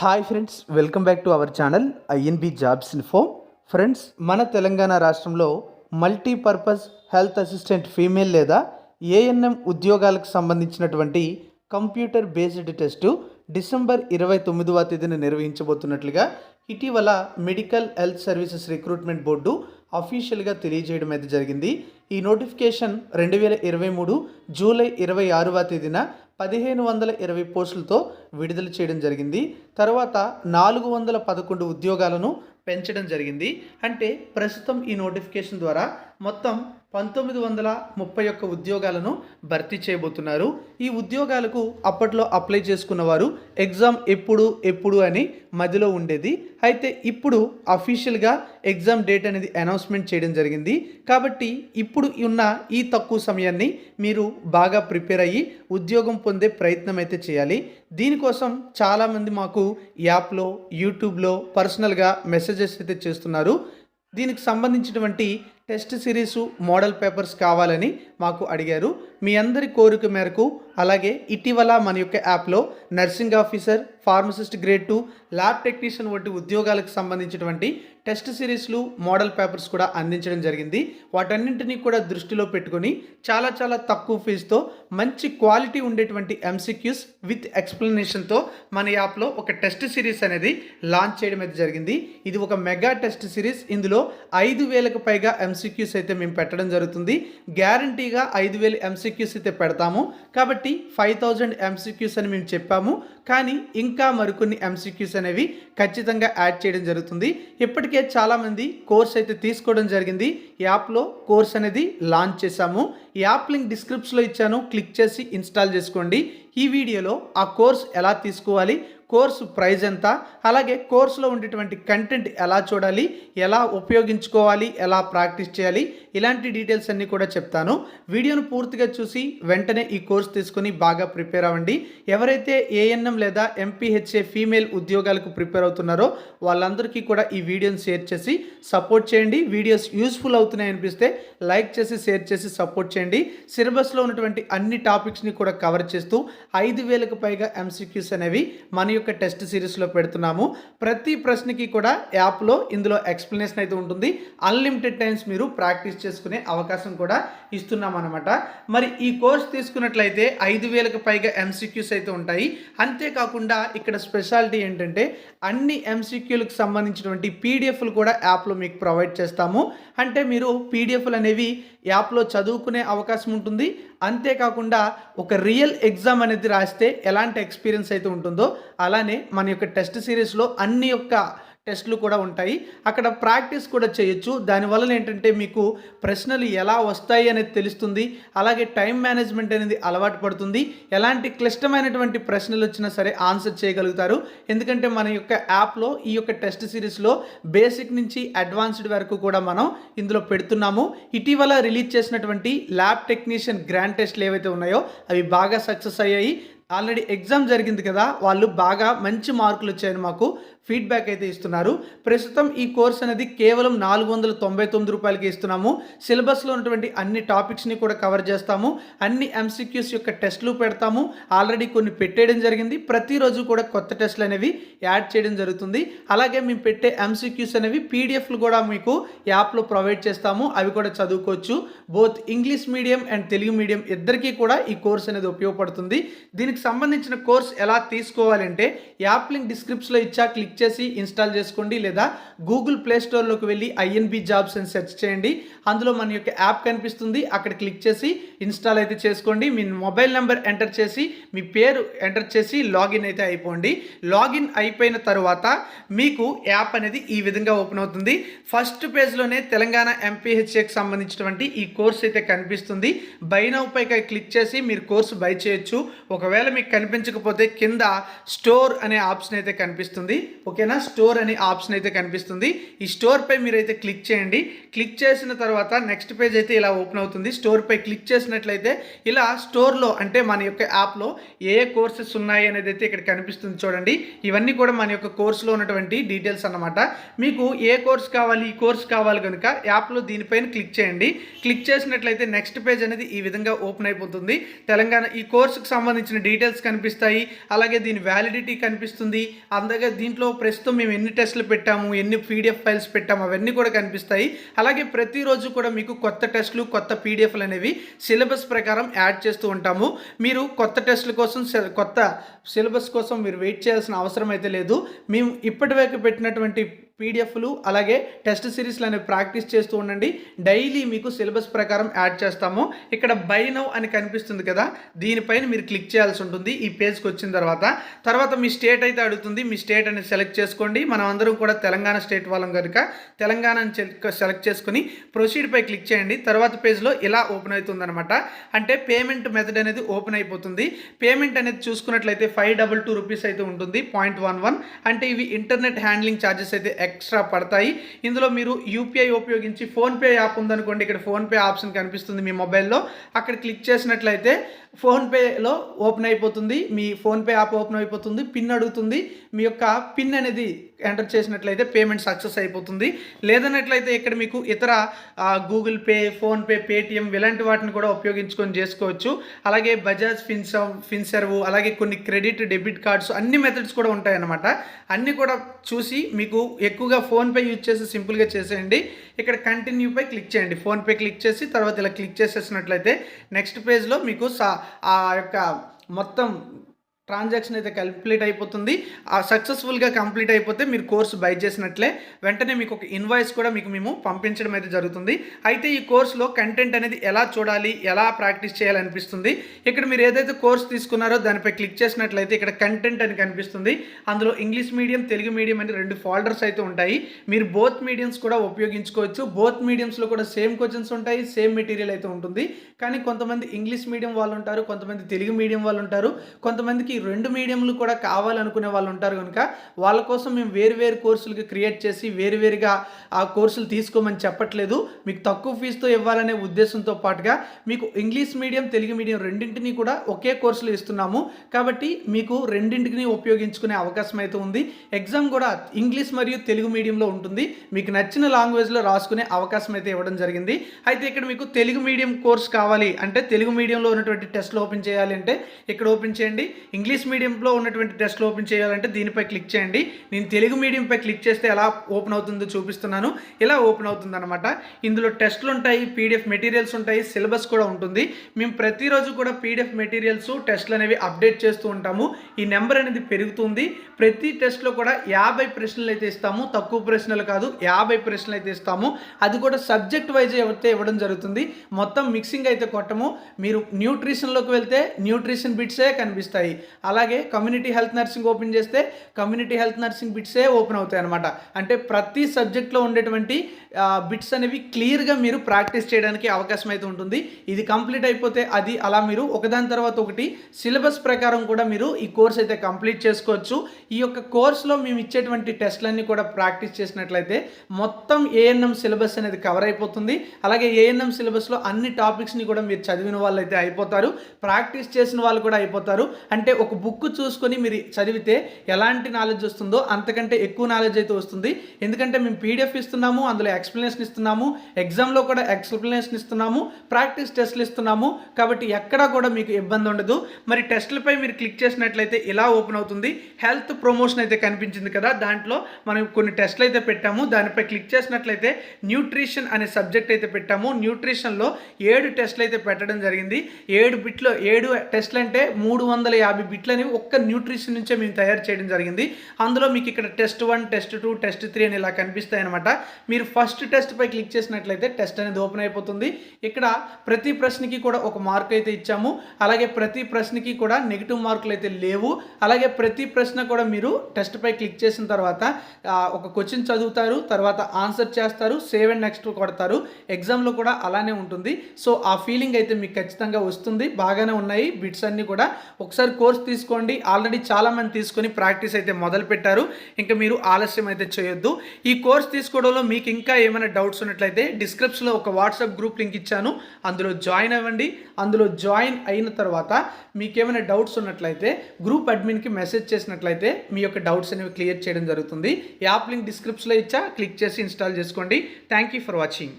Hi friends welcome back to our channel INB jobs info friends మన తెలంగాణ రాష్ట్రంలో multipurpose health assistant female లేదా ANM ఉద్యోగాలకు సంబంధించినటువంటి computer based test December ఇరవై తొమ్మిదవ తేదీన నిర్వహించబోతున్నట్లుగా ఇటీవల medical health services recruitment board అఫీషియల్గా తెలియజేయడం అయితే జరిగింది. ఈ నోటిఫికేషన్ రెండు వేల ఇరవై మూడు జూలై ఇరవై ఆరవ తేదీన పదిహేను వందల ఇరవై పోస్టులతో విడుదల చేయడం జరిగింది. తర్వాత నాలుగు వందల పదకొండు ఉద్యోగాలను పెంచడం జరిగింది. అంటే ప్రస్తుతం ఈ నోటిఫికేషన్ ద్వారా మొత్తం పంతొమ్మిది వందల ముప్పై ఒక్క ఉద్యోగాలను భర్తీ చేయబోతున్నారు. ఈ ఉద్యోగాలకు అప్పట్లో అప్లై చేసుకున్న వారు ఎగ్జామ్ ఎప్పుడు ఎప్పుడు అని మధ్యలో ఉండేది. అయితే ఇప్పుడు అఫీషియల్గా ఎగ్జామ్ డేట్ అనేది అనౌన్స్మెంట్ చేయడం జరిగింది. కాబట్టి ఇప్పుడు ఉన్న ఈ తక్కువ సమయాన్ని మీరు బాగా ప్రిపేర్ అయ్యి ఉద్యోగం పొందే ప్రయత్నం అయితే చేయాలి. దీనికోసం చాలామంది మాకు యాప్లో యూట్యూబ్లో పర్సనల్గా మెసేజెస్ అయితే చేస్తున్నారు. దీనికి సంబంధించినటువంటి టెస్ట్ సిరీసు మోడల్ పేపర్స్ కావాలని మాకు అడిగారు. మీ అందరి కోరిక మేరకు అలాగే ఇటీవల మన యొక్క యాప్లో nursing officer pharmacist grade two lab technician వంటి ఉద్యోగాలకు సంబంధించినటువంటి టెస్ట్ సిరీస్లు మోడల్ పేపర్స్ కూడా అందించడం జరిగింది. వాటన్నింటినీ కూడా దృష్టిలో పెట్టుకొని చాలా చాలా తక్కువ ఫీజుతో మంచి క్వాలిటీ ఉండేటువంటి ఎంసీక్యూస్ విత్ ఎక్స్ప్లెనేషన్తో మన యాప్లో ఒక టెస్ట్ సిరీస్ అనేది లాంచ్ చేయడం అయితే జరిగింది. ఇది ఒక మెగా టెస్ట్ సిరీస్. ఇందులో ఐదు వేలకు పైగా ఎంసీ ఎంసీక్యూస్ అయితే మేము పెట్టడం జరుగుతుంది. గ్యారంటీగా ఐదు వేలు ఎంసీక్యూస్ అయితే పెడతాము. కాబట్టి ఫైవ్ థౌజండ్ ఎంసీక్యూస్ అని మేము చెప్పాము. కానీ ఇంకా మరికొన్ని ఎంసీక్యూస్ అనేవి ఖచ్చితంగా యాడ్ చేయడం జరుగుతుంది. ఇప్పటికే చాలామంది కోర్స్ అయితే తీసుకోవడం జరిగింది. యాప్లో కోర్స్ అనేది లాంచ్ చేశాము. యాప్ లింక్ డిస్క్రిప్షన్లో ఇచ్చాను. క్లిక్ చేసి ఇన్స్టాల్ చేసుకోండి. ఈ వీడియోలో ఆ కోర్స్ ఎలా తీసుకోవాలి? కోర్సు ప్రైజ్ ఎంత? అలాగే కోర్సులో ఉండేటువంటి కంటెంట్ ఎలా చూడాలి? ఎలా ఉపయోగించుకోవాలి? ఎలా ప్రాక్టీస్ చేయాలి? ఇలాంటి డీటెయిల్స్ అన్నీ కూడా చెప్తాను. వీడియోను పూర్తిగా చూసి వెంటనే ఈ కోర్స్ తీసుకొని బాగా ప్రిపేర్ అవ్వండి. ఎవరైతే ఏఎన్ఎం లేదా ఎంపీహెచ్ఏ ఫీమేల్ ఉద్యోగాలకు ప్రిపేర్ అవుతున్నారో వాళ్ళందరికీ కూడా ఈ వీడియోని షేర్ చేసి సపోర్ట్ చేయండి. వీడియోస్ యూస్ఫుల్ అవుతున్నాయి అనిపిస్తే లైక్ చేసి షేర్ చేసి సపోర్ట్ చేయండి. సిలబస్లో ఉన్నటువంటి అన్ని టాపిక్స్ని కూడా కవర్ చేస్తూ ఐదు వేలకు పైగా ఎంసీక్యూస్ అనేవి మన యొక్క టెస్ట్ సిరీస్లో పెడుతున్నాము. ప్రతి ప్రశ్నకి కూడా యాప్లో ఇందులో ఎక్స్ప్లెనేషన్ అయితే ఉంటుంది. అన్లిమిటెడ్ టైమ్స్ మీరు ప్రాక్టీస్ చేసుకునే అవకాశం కూడా ఇస్తున్నాం అనమాట మరి ఈ కోర్స్ తీసుకున్నట్లయితే ఐదు వేలకు పైగా ఎంసీక్యూస్ అయితే ఉంటాయి. అంతేకాకుండా ఇక్కడ స్పెషాలిటీ ఏంటంటే అన్ని ఎంసీక్యూలకు సంబంధించినటువంటి పీడిఎఫ్లు కూడా యాప్లో మీకు ప్రొవైడ్ చేస్తాము. అంటే మీరు పీడిఎఫ్లు అనేవి యాప్లో చదువుకునే అవకాశం ఉంటుంది. అంతేకాకుండా ఒక రియల్ ఎగ్జామ్ అనేది రాస్తే ఎలాంటి ఎక్స్పీరియన్స్ అయితే ఉంటుందో అలానే మన యొక్క టెస్ట్ సిరీస్లో అన్ని యొక్క టెస్ట్లు కూడా ఉంటాయి. అక్కడ ప్రాక్టీస్ కూడా చేయొచ్చు. దానివల్ల ఏంటంటే మీకు ప్రశ్నలు ఎలా వస్తాయి అనేది తెలుస్తుంది. అలాగే టైం మేనేజ్మెంట్ అనేది అలవాటు పడుతుంది. ఎలాంటి క్లిష్టమైనటువంటి ప్రశ్నలు వచ్చినా సరే ఆన్సర్ చేయగలుగుతారు. ఎందుకంటే మన యొక్క యాప్లో ఈ యొక్క టెస్ట్ సిరీస్లో బేసిక్ నుంచి అడ్వాన్స్డ్ వరకు కూడా మనం ఇందులో పెడుతున్నాము. ఇటీవల రిలీజ్ చేసినటువంటి ల్యాబ్ టెక్నీషియన్ గ్రాండ్ టెస్ట్లు ఏవైతే ఉన్నాయో అవి బాగా సక్సెస్ అయ్యాయి. ఆల్రెడీ ఎగ్జామ్ జరిగింది కదా వాళ్ళు బాగా మంచి మార్కులు వచ్చాయని మాకు ఫీడ్బ్యాక్ అయితే ఇస్తున్నారు. ప్రస్తుతం ఈ కోర్స్ అనేది కేవలం నాలుగు వందల తొంభై తొమ్మిది రూపాయలకి ఇస్తున్నాము. సిలబస్లో ఉన్నటువంటి అన్ని టాపిక్స్ని కూడా కవర్ చేస్తాము. అన్ని ఎంసీక్యూస్ యొక్క టెస్ట్లు పెడతాము. ఆల్రెడీ కొన్ని పెట్టేయడం జరిగింది. ప్రతిరోజు కూడా కొత్త టెస్ట్లు అనేవి యాడ్ చేయడం జరుగుతుంది. అలాగే మేము పెట్టే ఎంసీక్యూస్ అనేవి పీడిఎఫ్లు కూడా మీకు యాప్లో ప్రొవైడ్ చేస్తాము. అవి కూడా చదువుకోవచ్చు. Both English medium and Telugu medium ఇద్దరికీ కూడా ఈ కోర్స్ అనేది ఉపయోగపడుతుంది. దీనికి సంబంధించిన కోర్స్ ఎలా తీసుకోవాలంటే యాప్ లింక్ డిస్క్రిప్షన్లో ఇచ్చా క్లిక్ క్లిక్ చేసి ఇన్స్టాల్ చేసుకోండి లేదా గూగుల్ ప్లే స్టోర్లోకి వెళ్ళి ఐఎన్బి జాబ్స్ అని సెర్చ్ చేయండి. అందులో మన యొక్క యాప్ కనిపిస్తుంది. అక్కడ క్లిక్ చేసి ఇన్స్టాల్ అయితే చేసుకోండి. మీ మొబైల్ నెంబర్ ఎంటర్ చేసి మీ పేరు ఎంటర్ చేసి లాగిన్ అయితే అయిపోండి. లాగిన్ అయిపోయిన తర్వాత మీకు యాప్ అనేది ఈ విధంగా ఓపెన్ అవుతుంది. ఫస్ట్ పేజ్లోనే తెలంగాణ ఎంపీహెచ్ఏకి సంబంధించినటువంటి ఈ కోర్స్ అయితే కనిపిస్తుంది. బైనౌపై పైకి క్లిక్ చేసి మీరు కోర్సు బై చేయొచ్చు. ఒకవేళ మీకు కనిపించకపోతే కింద స్టోర్ అనే ఆప్షన్ అయితే కనిపిస్తుంది. ఓకేనా? స్టోర్ అనే ఆప్షన్ అయితే కనిపిస్తుంది. ఈ స్టోర్ పై మీరైతే క్లిక్ చేయండి. క్లిక్ చేసిన తర్వాత నెక్స్ట్ పేజ్ అయితే ఇలా ఓపెన్ అవుతుంది. స్టోర్ పై క్లిక్ చేసినట్లయితే ఇలా స్టోర్లో అంటే మన యొక్క యాప్లో ఏ ఏ కోర్సెస్ ఉన్నాయి అనేది అయితే ఇక్కడ కనిపిస్తుంది చూడండి. ఇవన్నీ కూడా మన యొక్క కోర్సులో ఉన్నటువంటి డీటెయిల్స్ అన్నమాట. మీకు ఏ కోర్స్ కావాలి ఈ కోర్స్ కావాలి కనుక యాప్లో దీనిపైన క్లిక్ చేయండి. క్లిక్ చేసినట్లయితే నెక్స్ట్ పేజ్ అనేది ఈ విధంగా ఓపెన్ అయిపోతుంది. తెలంగాణ ఈ కోర్సుకు సంబంధించిన డీటెయిల్స్ కనిపిస్తాయి. అలాగే దీని వ్యాలిడిటీ కనిపిస్తుంది. అలాగే దీంట్లో ప్రస్తుతం మేము ఎన్ని టెస్టులు పెట్టాము ఎన్ని పీడిఎఫ్ ఫైల్స్ పెట్టాము అవన్నీ కూడా కనిపిస్తాయి. అలాగే ప్రతిరోజు కూడా మీకు కొత్త టెస్టులు కొత్త పీడిఎఫ్లు అనేవి సిలబస్ ప్రకారం యాడ్ చేస్తూ ఉంటాము. మీరు కొత్త టెస్టుల కోసం కొత్త సిలబస్ కోసం మీరు వెయిట్ చేయాల్సిన అవసరం అయితే లేదు. మేము ఇప్పటివరకు పెట్టినటువంటి పీడిఎఫ్లు అలాగే టెస్ట్ సిరీస్లు అనేవి ప్రాక్టీస్ చేస్తూ ఉండండి. డైలీ మీకు సిలబస్ ప్రకారం యాడ్ చేస్తాము. ఇక్కడ బై నౌ అని కనిపిస్తుంది కదా దీనిపైన మీరు క్లిక్ చేయాల్సి ఉంటుంది ఈ పేజ్కి వచ్చిన తర్వాత. తర్వాత మీ స్టేట్ అయితే అడుగుతుంది మీ స్టేట్ అనేది సెలెక్ట్ చేసుకోండి. మనం అందరం కూడా తెలంగాణ స్టేట్ వాళ్ళం కనుక తెలంగాణని సెలెక్ట్ చేసుకుని ప్రొసీడ్పై క్లిక్ చేయండి. తర్వాత పేజ్లో ఇలా ఓపెన్ అవుతుంది అనమాట అంటే పేమెంట్ మెథడ్ అనేది ఓపెన్ అయిపోతుంది. పేమెంట్ అనేది చూసుకున్నట్లయితే ఫైవ్ డబల్ టూ రూపీస్ అయితే ఉంటుంది పాయింట్ వన్ వన్. అంటే ఇవి ఇంటర్నెట్ హ్యాండ్లింగ్ ఛార్జెస్ అయితే ఎక్స్ట్రా పడతాయి. ఇందులో మీరు యూపీఐ ఉపయోగించి ఫోన్పే యాప్ ఉందనుకోండి ఇక్కడ ఫోన్పే ఆప్షన్ కనిపిస్తుంది మీ మొబైల్లో. అక్కడ క్లిక్ చేసినట్లయితే ఫోన్పేలో ఓపెన్ అయిపోతుంది. మీ ఫోన్పే యాప్ ఓపెన్ అయిపోతుంది పిన్ అడుగుతుంది. మీ యొక్క పిన్ అనేది ఎంటర్ చేసినట్లయితే పేమెంట్ సక్సెస్ అయిపోతుంది. లేదన్నట్లయితే ఇక్కడ మీకు ఇతర గూగుల్ పే ఫోన్పే పేటిఎం ఇలాంటి వాటిని కూడా ఉపయోగించుకొని చేసుకోవచ్చు. అలాగే బజాజ్ ఫిన్సర్వ్ ఫిన్సర్వ్ అలాగే కొన్ని క్రెడిట్ డెబిట్ కార్డ్స్ అన్ని మెథడ్స్ కూడా ఉంటాయన్నమాట. అన్నీ కూడా చూసి మీకు ఎక్కువగా ఫోన్పే యూజ్ చేసి సింపుల్గా చేసేయండి. ఇక్కడ కంటిన్యూపై క్లిక్ చేయండి. ఫోన్పే క్లిక్ చేసి తర్వాత ఇలా క్లిక్ చేసేసినట్లయితే నెక్స్ట్ పేజ్లో మీకు సా ఆ యొక్క మొత్తం ట్రాన్సాక్షన్ అయితే కంప్లీట్ అయిపోతుంది. ఆ సక్సెస్ఫుల్గా కంప్లీట్ అయిపోతే మీరు కోర్సు బై చేసినట్లే. వెంటనే మీకు ఒక ఇన్వాయిస్ కూడా మీకు మేము పంపించడం అయితే జరుగుతుంది. అయితే ఈ కోర్సులో కంటెంట్ అనేది ఎలా చూడాలి ఎలా ప్రాక్టీస్ చేయాలనిపిస్తుంది ఇక్కడ మీరు ఏదైతే కోర్స్ తీసుకున్నారో దానిపై క్లిక్ చేసినట్లయితే ఇక్కడ కంటెంట్ అని కనిపిస్తుంది. అందులో ఇంగ్లీష్ మీడియం తెలుగు మీడియం అని రెండు ఫోల్డర్స్ అయితే ఉంటాయి. మీరు బోత్ మీడియంస్ కూడా ఉపయోగించుకోవచ్చు. బోత్ మీడియంస్లో కూడా సేమ్ క్వశ్చన్స్ ఉంటాయి సేమ్ మెటీరియల్ అయితే ఉంటుంది. కానీ కొంతమంది ఇంగ్లీష్ మీడియం వాళ్ళు ఉంటారు కొంతమంది తెలుగు మీడియం వాళ్ళు ఉంటారు. కొంతమందికి రెండు మీడియంలు కూడా కావాలనుకునే వాళ్ళు ఉంటారు కనుక వాళ్ళ కోసం మేము వేరు వేరు కోర్సులకి క్రియేట్ చేసి వేరువేరుగా ఆ కోర్సులు తీసుకోమని చెప్పట్లేదు. మీకు తక్కువ ఫీజుతో ఇవ్వాలనే ఉద్దేశంతో పాటుగా మీకు ఇంగ్లీష్ మీడియం తెలుగు మీడియం రెండింటిని కూడా ఒకే కోర్సులు ఇస్తున్నాము. కాబట్టి మీకు రెండింటిని ఉపయోగించుకునే అవకాశం అయితే ఉంది. ఎగ్జామ్ కూడా ఇంగ్లీష్ మరియు తెలుగు మీడియంలో ఉంటుంది. మీకు నచ్చిన లాంగ్వేజ్లో రాసుకునే అవకాశం అయితే ఇవ్వడం జరిగింది. అయితే ఇక్కడ మీకు తెలుగు మీడియం కోర్స్ కావాలి అంటే తెలుగు మీడియంలో ఉన్నటువంటి టెస్ట్లు ఓపెన్ చేయాలి అంటే ఇక్కడ ఓపెన్ చేయండి. ఇంగ్లీష్ మీడియంలో ఉన్నటువంటి టెస్ట్లు ఓపెన్ చేయాలంటే దీనిపై క్లిక్ చేయండి. నేను తెలుగు మీడియంపై క్లిక్ చేస్తే ఎలా ఓపెన్ అవుతుందో చూపిస్తున్నాను. ఇలా ఓపెన్ అవుతుంది అనమాట ఇందులో టెస్ట్లు ఉంటాయి పీడిఎఫ్ మెటీరియల్స్ ఉంటాయి సిలబస్ కూడా ఉంటుంది. మేము ప్రతిరోజు కూడా పీడిఎఫ్ మెటీరియల్స్ టెస్ట్లు అనేవి అప్డేట్ చేస్తూ ఉంటాము. ఈ నెంబర్ అనేది పెరుగుతుంది. ప్రతి టెస్ట్లో కూడా యాభై ప్రశ్నలు అయితే ఇస్తాము. తక్కువ ప్రశ్నలు కాదు యాభై ప్రశ్నలు అయితే ఇస్తాము. అది కూడా సబ్జెక్ట్ వైజ్ అయితే ఇవ్వడం జరుగుతుంది. మొత్తం మిక్సింగ్ అయితే కొట్టము. మీరు న్యూట్రిషన్లోకి వెళ్తే న్యూట్రిషన్ బిట్సే కనిపిస్తాయి. అలాగే కమ్యూనిటీ హెల్త్ నర్సింగ్ ఓపెన్ చేస్తే కమ్యూనిటీ హెల్త్ నర్సింగ్ బిట్సే ఓపెన్ అవుతాయి అనమాట అంటే ప్రతి సబ్జెక్ట్లో ఉండేటువంటి బిట్స్ అనేవి క్లియర్గా మీరు ప్రాక్టీస్ చేయడానికి అవకాశం అయితే ఉంటుంది. ఇది కంప్లీట్ అయిపోతే అది అలా మీరు ఒకదాని తర్వాత ఒకటి సిలబస్ ప్రకారం కూడా మీరు ఈ కోర్స్ అయితే కంప్లీట్ చేసుకోవచ్చు. ఈ యొక్క కోర్సులో మేము ఇచ్చేటువంటి టెస్ట్లన్నీ కూడా ప్రాక్టీస్ చేసినట్లయితే మొత్తం ఏఎన్ఎం సిలబస్ అనేది కవర్ అయిపోతుంది. అలాగే ఏఎన్ఎం సిలబస్లో అన్ని టాపిక్స్ని కూడా మీరు చదివిన వాళ్ళు అయితే అయిపోతారు. ప్రాక్టీస్ చేసిన వాళ్ళు కూడా అయిపోతారు. అంటే ఒక బుక్ చూసుకొని మీరు చదివితే ఎలాంటి నాలెడ్జ్ వస్తుందో అంతకంటే ఎక్కువ నాలెడ్జ్ అయితే వస్తుంది. ఎందుకంటే మేము పీడిఎఫ్ ఇస్తున్నాము అందులో ఎక్స్ప్లెనేషన్ ఇస్తున్నాము ఎగ్జామ్లో కూడా ఎక్స్ప్లెనేషన్ ఇస్తున్నాము ప్రాక్టీస్ టెస్ట్లు ఇస్తున్నాము. కాబట్టి ఎక్కడా కూడా మీకు ఇబ్బంది ఉండదు. మరి టెస్ట్లపై మీరు క్లిక్ చేసినట్లయితే ఇలా ఓపెన్ అవుతుంది. హెల్త్ ప్రమోషన్ అయితే కనిపించింది కదా దాంట్లో మనం కొన్ని టెస్ట్లు అయితే పెట్టాము. దానిపై క్లిక్ చేసినట్లయితే న్యూట్రిషన్ అనే సబ్జెక్ట్ అయితే పెట్టాము. న్యూట్రిషన్లో ఏడు టెస్ట్లు అయితే పెట్టడం జరిగింది. ఏడు బిట్లో ఏడు టెస్ట్లు అంటే మూడు వందల యాభై బిట్లు ఒక్క న్యూట్రిషన్ నుంచే మేము తయారు చేయడం జరిగింది. అందులో మీకు ఇక్కడ test one test two test three అని ఇలా కనిపిస్తాయి అనమాట మీరు ఫస్ట్ టెస్ట్ పై క్లిక్ చేసినట్లయితే టెస్ట్ అనేది ఓపెన్ అయిపోతుంది. ఇక్కడ ప్రతి ప్రశ్నకి కూడా ఒక మార్క్ అయితే ఇచ్చాము. అలాగే ప్రతి ప్రశ్నకి కూడా నెగిటివ్ మార్కులు అయితే లేవు. అలాగే ప్రతి ప్రశ్న కూడా మీరు టెస్ట్ పై క్లిక్ చేసిన తర్వాత ఒక క్వశ్చన్ చదువుతారు తర్వాత ఆన్సర్ చేస్తారు సేవ్ అండ్ నెక్స్ట్ కొడతారు. ఎగ్జామ్లో కూడా అలానే ఉంటుంది. సో ఆ ఫీలింగ్ అయితే మీకు ఖచ్చితంగా వస్తుంది. బాగానే ఉన్నాయి. బిట్స్ అన్నీ కూడా. ఒకసారి కోర్స్ కోర్స్ తీసుకోండి. ఆల్రెడీ చాలామంది తీసుకొని ప్రాక్టీస్ అయితే మొదలు పెట్టారు. ఇంకా మీరు ఆలస్యం అయితే చేయొద్దు. ఈ కోర్స్ తీసుకోవడంలో మీకు ఇంకా ఏమైనా డౌట్స్ ఉన్నట్లయితే డిస్క్రిప్షన్లో ఒక వాట్సాప్ గ్రూప్ లింక్ ఇచ్చాను. అందులో జాయిన్ అవ్వండి. అందులో జాయిన్ అయిన తర్వాత మీకు ఏమైనా డౌట్స్ ఉన్నట్లయితే గ్రూప్ అడ్మిన్కి మెసేజ్ చేసినట్లయితే మీ యొక్క డౌట్స్ అనేవి క్లియర్ చేయడం జరుగుతుంది. యాప్ లింక్ డిస్క్రిప్షన్లో ఇచ్చా. క్లిక్ చేసి ఇన్స్టాల్ చేసుకోండి. Thank you for watching.